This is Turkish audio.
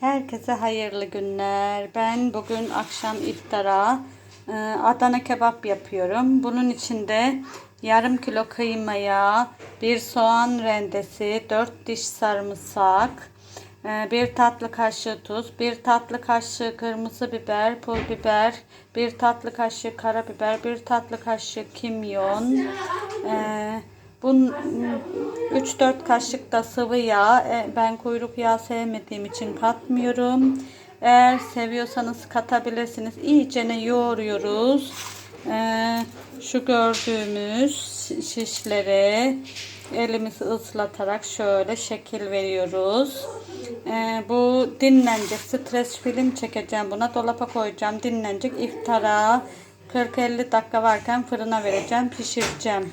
Herkese hayırlı günler. Ben bugün akşam iftara e, Adana kebap yapıyorum. Bunun içinde yarım kilo kıymaya, bir soğan rendesi, 4 diş sarımsak, e, bir tatlı kaşığı tuz, bir tatlı kaşığı kırmızı biber, pul biber, bir tatlı kaşığı karabiber, bir tatlı kaşığı kimyon, e, Bunun 3-4 kaşık da sıvı yağ. E, Ben kuyruk yağı sevmediğim için katmıyorum. Eğer seviyorsanız katabilirsiniz. İyicene yoğuruyoruz. E, Şu gördüğümüz şişlere elimizi ıslatarak şöyle şekil veriyoruz. E, Bu dinlenecek. Stres film çekeceğim buna. Dolapa koyacağım. Dinlenecek. iftara 40-50 dakika varken fırına vereceğim. Pişireceğim.